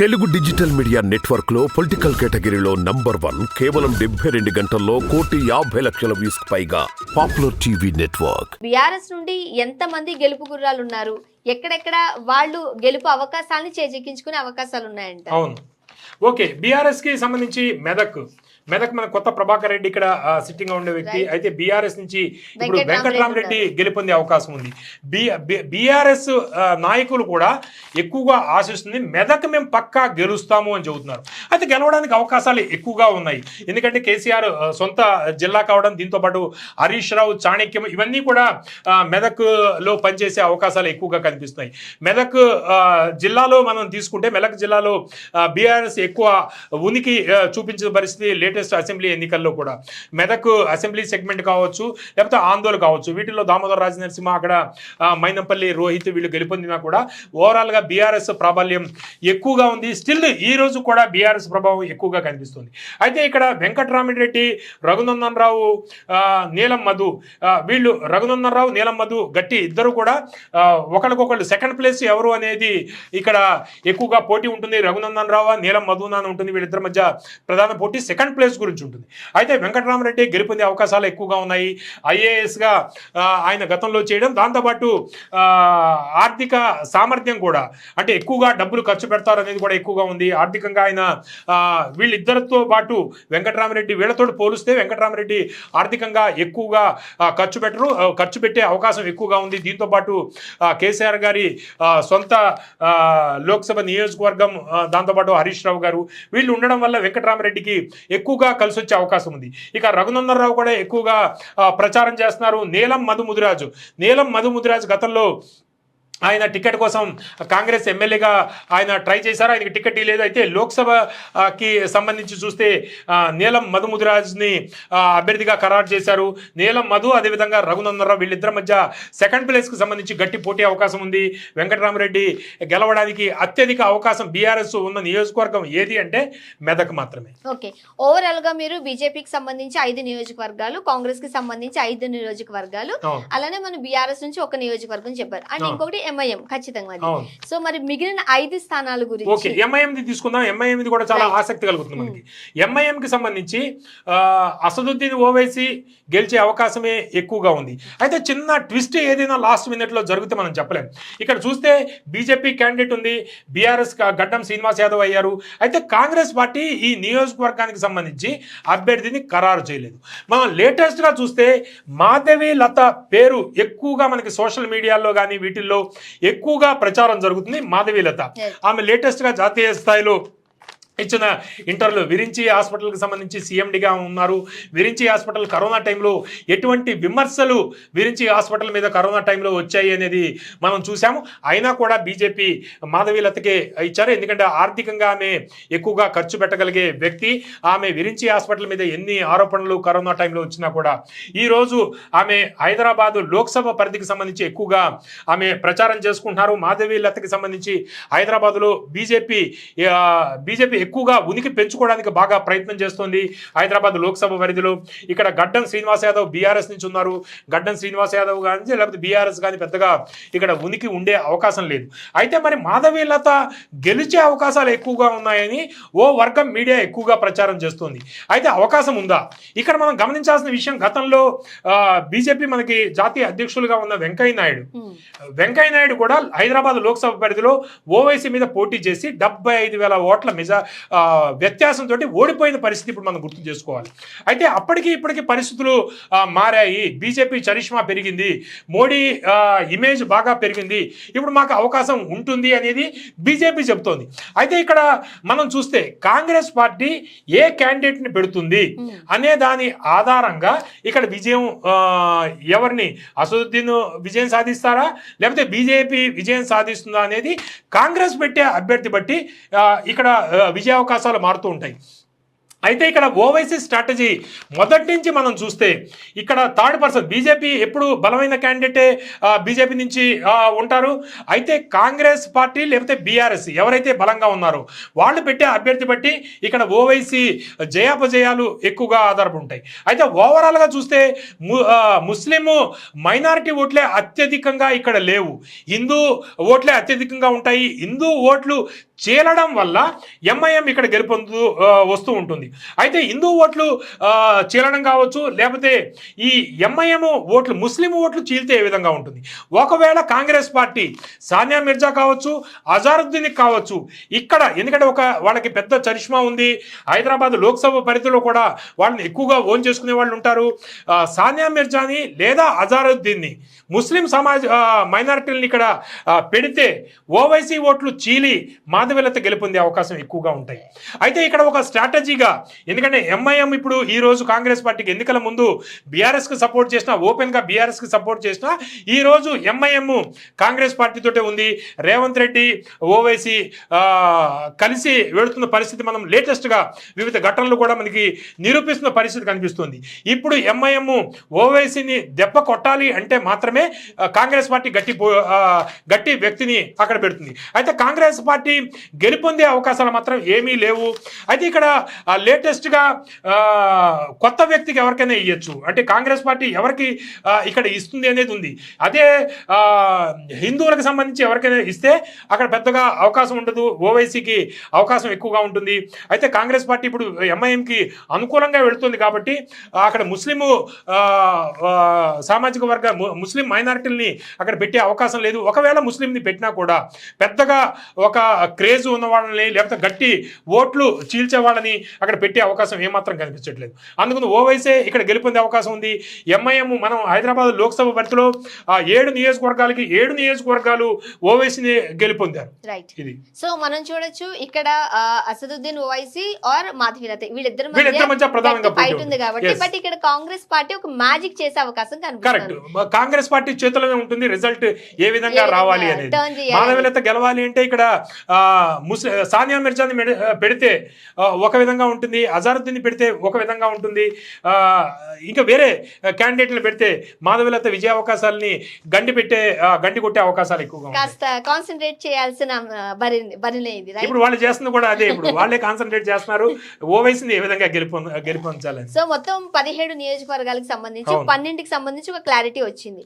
Telugu digital media నెట్వర్క్లో political కేటగిరీలో number one కేవలం డెబ్బై రెండు గంటల్లో కోటి యాభై లక్షల వ్యూస్ పైగా పాపులర్ టీవీ నెట్వర్క్. బీఆర్ఎస్ నుండి ఎంత మంది గెలుపు గుర్రాలు ఉన్నారు ఎక్కడెక్కడ వాళ్ళు గెలుపు అవకాశాన్ని చేజెక్కించుకునే అవకాశాలు ఉన్నాయంట అవును. ఓకే బీఆర్ఎస్కి సంబంధించి మెదక్. మెదక్ మన కొత్త ప్రభాకర్ రెడ్డి ఇక్కడ సిట్టింగ్గా ఉండే వ్యక్తి. అయితే బీఆర్ఎస్ నుంచి ఇప్పుడు వెంకట్రామరెడ్డి. గెలుపొందే అవకాశం ఉంది. బీఆర్ఎస్ నాయకులు కూడా ఎక్కువగా ఆశిస్తుంది మెదక్ మేము పక్కా గెలుస్తాము అని చెబుతున్నారు. అయితే గెలవడానికి అవకాశాలు ఎక్కువగా ఉన్నాయి. ఎందుకంటే కేసీఆర్ సొంత జిల్లా కావడం దీంతో పాటు హరీష్ రావు చాణక్యం ఇవన్నీ కూడా ఆ, మెదక్లో పనిచేసే అవకాశాలు ఎక్కువగా కనిపిస్తున్నాయి. మెదక్ జిల్లాలో మనం తీసుకుంటే మెదక్ జిల్లాలో బీఆర్ఎస్ ఎక్కువ ఉనికి చూపించిన పరిస్థితి లేటెస్ట్ అసెంబ్లీ ఎన్నికల్లో కూడా. మెదక్ అసెంబ్లీ సెగ్మెంట్ కావచ్చు లేకపోతే ఆందోళన కావచ్చు. వీటిలో దామోదర్ రాజ నరసింహ అక్కడ మైనంపల్లి రోహిత్ వీళ్ళు గెలుపొందినా కూడా ఓవరాల్గా బీఆర్ఎస్ ప్రాబల్యం ఎక్కువగా ఉంది. స్టిల్ ఈ రోజు కూడా బీఆర్ఎస్ ప్రభావం ఎక్కువగా కనిపిస్తుంది. అయితే ఇక్కడ వెంకటరామిరెడ్డి రఘునందన్ రావు నీలం మధు వీళ్ళు రఘునందన్ రావు నీలం మధు గట్టి ఇద్దరు కూడా ఒకరికొకళ్ళు సెకండ్ ప్లేస్ ఎవరు అనేది ఇక్కడ ఎక్కువగా పోటీ ఉంటుంది. రఘునందన్ రావు నీలం మధునా ఉంటుంది. వీళ్ళిద్దరి మధ్య ప్రధాన పోటీ సెకండ్ ప్లేస్ గురించి ఉంటుంది. అయితే వెంకటరామరెడ్డి గెలుపొందే అవకాశాలు ఎక్కువగా ఉన్నాయి. ఐఏఎస్గా ఆయన గతంలో చేయడం దాంతోపాటు ఆర్థిక సామర్థ్యం కూడా అంటే ఎక్కువగా డబ్బులు ఖర్చు పెడతారు అనేది కూడా ఎక్కువగా ఉంది. ఆర్థికంగా ఆయన వీళ్ళిద్దరితో పాటు వెంకటరామరెడ్డి వీళ్ళతో పోలిస్తే వెంకటరామరెడ్డి ఆర్థికంగా ఎక్కువగా ఖర్చు పెట్టరు ఖర్చు పెట్టే అవకాశం ఎక్కువగా ఉంది. దీంతో పాటు కేసీఆర్ గారి ఆ, సొంత ఆ, లోక్సభ నియోజకవర్గం దాంతోపాటు హరీష్ రావు గారు వీళ్ళు ఉండడం వల్ల వెంకటరామరెడ్డికి ఎక్కువ ఎక్కువగా కలిసి వచ్చే అవకాశం ఉంది. ఇక రఘునందన్ రావు కూడా ఎక్కువగా ప్రచారం చేస్తున్నారు. నీలం మధు ముదిరాజు నీలం మధు ముదిరాజు గతంలో ఆయన టికెట్ కోసం కాంగ్రెస్ ఎమ్మెల్యేగా ఆయన ట్రై చేశారు? ఆయనకి టికెట్ ఇవ్వలేదు అయితే లోక్సభకి సంబంధించి చూస్తే నీలం మధు ముదిరాజ్ని అభ్యర్థిగా ఖరారు చేశారు. నీలం మధు అదేవిధంగా రఘునందనరావు వీళ్ళిద్దరి మధ్య సెకండ్ ప్లేస్కి సంబంధించి గట్టి పోటీ అవకాశం ఉంది. వెంకటరామరెడ్డి గెలవడానికి అత్యధిక అవకాశం బీఆర్ఎస్ ఉన్న నియోజకవర్గం ఏది అంటే మెదక్ మాత్రమే. ఓకే. ఓవరాల్గా మీరు బీజేపీకి సంబంధించి ఐదు నియోజకవర్గాలు కాంగ్రెస్కి సంబంధించి ఐదు నియోజకవర్గాలు అలానే మన బీఆర్ఎస్ నుంచి ఒక నియోజకవర్గం చెప్పారు. అండ్. ఇంకొకటి ఎంఐఎం ఖచ్చితంగా అది. అవును. సో మరి మిగిలిన ఐదు స్థానాల ఓకే గురించి ఎంఐఎంది తీసుకుందాం. ఎంఐఎంది కూడా చాలా. ఆసక్తి కలుగుతుంది మనకి. ఎంఐఎం కి సంబంధించి ఆ, అసదుద్దీన్ ఓవైసీ గెలిచే అవకాశమే ఎక్కువగా ఉంది. అయితే చిన్న ట్విస్ట్ ఏదైనా లాస్ట్ మినిట్లో జరిగితే మనం చెప్పలేం. ఇక్కడ చూస్తే బీజేపీ క్యాండిడేట్ ఉంది. బీఆర్ఎస్ గడ్డం శ్రీనివాస్ యాదవ్ అయ్యారు. అయితే కాంగ్రెస్ పార్టీ ఈ నియోజకవర్గానికి సంబంధించి అభ్యర్థిని ఖరారు చేయలేదు. మనం లేటెస్ట్గా చూస్తే మాధవి లత పేరు ఎక్కువగా మనకి సోషల్ మీడియాలో కానీ వీటిల్లో ఎక్కువగా ప్రచారం జరుగుతుంది మాధవి లత Yes. ఆమె లేటెస్ట్గా జాతీయ స్థాయిలో ఇచ్చిన ఇంటర్లు విరించి హాస్పిటల్కి సంబంధించి సీఎండిగా ఉన్నారు. విరించి హాస్పిటల్ కరోనా టైంలో ఎటువంటి విమర్శలు విరించి హాస్పిటల్ మీద కరోనా టైంలో వచ్చాయి అనేది మనం చూసాము అయినా కూడా బీజేపీ మాధవీలతకే ఇచ్చారు. ఎందుకంటే ఆర్థికంగా ఆమె ఎక్కువగా ఖర్చు పెట్టగలిగే వ్యక్తి. ఆమె విరించి హాస్పిటల్ మీద ఎన్ని ఆరోపణలు కరోనా టైంలో వచ్చినా కూడా ఈరోజు ఆమె హైదరాబాదు లోక్సభ పరిధికి సంబంధించి ఎక్కువగా ఆమె ప్రచారం చేసుకుంటున్నారు. మాధవీలతకి సంబంధించి హైదరాబాద్లో బీజేపీ బీజేపీ ఎక్కువగా ఉనికి పెంచుకోవడానికి బాగా ప్రయత్నం చేస్తోంది హైదరాబాద్ లోక్సభ పరిధిలో. ఇక్కడ గడ్డం శ్రీనివాస్ యాదవ్ బీఆర్ఎస్ నుంచి ఉన్నారు. గడ్డం శ్రీనివాస్ యాదవ్ కానీ లేకపోతే బీఆర్ఎస్ కానీ పెద్దగా ఇక్కడ ఉనికి ఉండే అవకాశం లేదు. అయితే మరి మాధవి లత గెలిచే అవకాశాలు ఎక్కువగా ఉన్నాయని ఓ వర్గం మీడియా ఎక్కువగా ప్రచారం చేస్తోంది. అయితే అవకాశం ఉందా? ఇక్కడ మనం గమనించాల్సిన విషయం గతంలో బీజేపీ మనకి జాతీయ అధ్యక్షులుగా ఉన్న వెంకయ్య నాయుడు. వెంకయ్య నాయుడు కూడా హైదరాబాద్ లోక్సభ పరిధిలో ఓవైసీ మీద పోటీ చేసి డెబ్బై ఐదు వేల ఓట్ల మెజా వ్యత్యాసంతో ఓడిపోయిన పరిస్థితి ఇప్పుడు మనం గుర్తు చేసుకోవాలి. అయితే అప్పటికి ఇప్పటికి పరిస్థితులు మారాయి. బీజేపీ చరిష్మా పెరిగింది. మోడీ ఇమేజ్ బాగా పెరిగింది. ఇప్పుడు మాకు అవకాశం ఉంటుంది అనేది బీజేపీ చెబుతోంది. అయితే ఇక్కడ మనం చూస్తే కాంగ్రెస్ పార్టీ ఏ క్యాండిడేట్ని పెడుతుంది. అనే దాని ఆధారంగా ఇక్కడ విజయం ఎవరిని? అసదుద్దీన్ విజయం సాధిస్తారా? లేకపోతే బీజేపీ విజయం సాధిస్తుందా అనేది కాంగ్రెస్ పెట్టే అభ్యర్థి బట్టి ఇక్కడ విజయావకాశాలు మారుతూ ఉంటాయి. అయితే ఇక్కడ ఓవైసీ స్ట్రాటజీ మొదటి నుంచి మనం చూస్తే ఇక్కడ థర్డ్ పర్సన్ బీజేపీ ఎప్పుడు బలమైన క్యాండిడేటే బీజేపీ నుంచి ఉంటారు. అయితే కాంగ్రెస్ పార్టీ లేకపోతే బీఆర్ఎస్ ఎవరైతే బలంగా ఉన్నారో వాళ్ళు పెట్టే అభ్యర్థి బట్టి ఇక్కడ ఓవైసీ జయాపజయాలు ఎక్కువగా ఆధారపడి ఉంటాయి. అయితే ఓవరాల్గా చూస్తే ముస్లిం మైనారిటీ ఓట్లే అత్యధికంగా ఇక్కడ లేవు. హిందూ ఓట్లే అత్యధికంగా ఉంటాయి. హిందూ ఓట్లు చేలడం వల్ల ఎంఐఎం ఇక్కడ గెలుపొందు వస్తూ ఉంటుంది. అయితే హిందూ ఓట్లు చీలడం కావచ్చు లేకపోతే ఈ ఎంఐఎం ఓట్లు ముస్లిం ఓట్లు చీల్తే ఏ విధంగా ఉంటుంది? ఒకవేళ కాంగ్రెస్ పార్టీ సానియా మిర్జా కావచ్చు అజారుద్దీన్ కావచ్చు ఇక్కడ ఎందుకంటే ఒక వాళ్ళకి పెద్ద చరిష్మా ఉంది హైదరాబాద్ లోక్సభ పరిధిలో కూడా వాళ్ళని ఎక్కువగా ఓన్ చేసుకునే వాళ్ళు ఉంటారు. సానియా మిర్జాని లేదా అజారుద్దీన్ని ముస్లిం సమాజ్ మైనారిటీలని ఇక్కడ పెడితే ఓవైసీ ఓట్లు చీలి మాధవీలత గెలుపొందే అవకాశం ఎక్కువగా ఉంటాయి. అయితే ఇక్కడ ఒక స్ట్రాటజీగా ఎందుకంటే ఎంఐఎం ఇప్పుడు ఈ రోజు కాంగ్రెస్ పార్టీకి ఎన్నికల ముందు బీఆర్ఎస్కి సపోర్ట్ చేసిన ఓపెన్గా బీఆర్ఎస్కి సపోర్ట్ చేసిన ఈ రోజు ఎంఐఎం కాంగ్రెస్ పార్టీతోటే ఉంది. రేవంత్ రెడ్డి ఓవైసీ కలిసి వెళుతున్న పరిస్థితి మనం లేటెస్ట్గా వివిధ ఘటనలు కూడా మనకి నిరూపిస్తున్న పరిస్థితి కనిపిస్తుంది. ఇప్పుడు ఎంఐఎం ఓవైసీని దెబ్బ కొట్టాలి అంటే మాత్రమే కాంగ్రెస్ పార్టీ గట్టి గట్టి వ్యక్తిని అక్కడ పెడుతుంది. అయితే కాంగ్రెస్ పార్టీ గెలుపొందే అవకాశాలు మాత్రం ఏమీ లేవు. అయితే ఇక్కడ లేటెస్ట్గా కొత్త వ్యక్తికి ఎవరికైనా ఇవ్వచ్చు అంటే కాంగ్రెస్ పార్టీ ఎవరికి ఇక్కడ ఇస్తుంది అనేది ఉంది. అదే హిందువులకు సంబంధించి ఎవరికైనా ఇస్తే అక్కడ పెద్దగా అవకాశం ఉండదు. ఓవైసీకి అవకాశం ఎక్కువగా ఉంటుంది. అయితే కాంగ్రెస్ పార్టీ ఇప్పుడు ఎంఐఎంకి అనుకూలంగా వెళుతుంది కాబట్టి అక్కడ ముస్లిము సామాజిక వర్గ ముస్లిం మైనారిటీలని అక్కడ పెట్టే అవకాశం లేదు. ఒకవేళ ముస్లింని పెట్టినా కూడా పెద్దగా ఒక క్రేజ్ ఉన్న వాళ్ళని లేకపోతే గట్టి ఓట్లు చీల్చే వాళ్ళని అక్కడ పెట్టే అవకాశం ఏమాత్రం కనిపించట్లేదు. అందుకని ఓవైసే ఇక్కడ గెలుపొందే అవకాశం ఉంది. ఎంఐఎం మనం హైదరాబాద్ లోక్సభ పరిధిలో ఆ ఏడు నియోజకవర్గాలకి ఏడు నియోజకవర్గాలు ఓవైసీని గెలుపొందారు. ఇది. సో మనం చూడొచ్చు ఇక్కడ అసదుద్దీన్ ఓవైసీ ఆర్ మాధవీలత వీళ్ళిద్దరి మధ్య ప్రధానంగా ఫైట్ ఉంది. కాబట్టి. బట్ ఇక్కడ కాంగ్రెస్ పార్టీ ఒక మ్యాజిక్ చేసే అవకాశం కరెక్ట్ కాంగ్రెస్ పార్టీ చేతిలోనే ఉంటుంది. రిజల్ట్ ఏ విధంగా రావాలి అనేది. మానవీయత గెలవాలి అంటే ఇక్కడ సానియా మిర్జాని పెడితే ఒక విధంగా ఉంటుంది. అజారుద్దీన్ పెడితే ఒక విధంగా ఉంటుంది. ఇంకా వేరే క్యాండిడేట్లు పెడితే మాధవీలత విజయ అవకాశాలని గండి పెట్టే గండి కొట్టే అవకాశాలు ఎక్కువగా కాస్త కాన్సన్ట్రేట్ చేయాల్సిన బరినే ఇది ఇప్పుడు వాళ్ళు చేస్తుంది కూడా అదే ఇప్పుడు. వాళ్ళే కాన్సన్ట్రేట్ చేస్తున్నారు. ఓవైసీని ఏ విధంగా గెలుపొంద గెలుపొందాలని. సో మొత్తం పదిహేడు నియోజకవర్గాలకు సంబంధించి. పన్నెండుకి సంబంధించి ఒక క్లారిటీ వచ్చింది.